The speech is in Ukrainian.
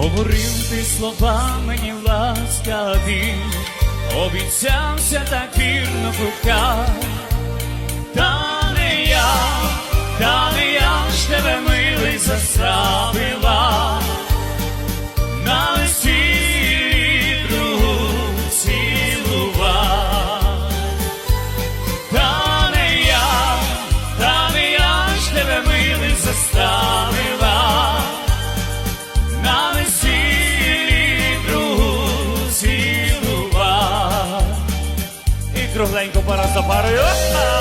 Говорив ти слова мені ласкаві, обіцявся так вірно в Та micros em comparação para eu.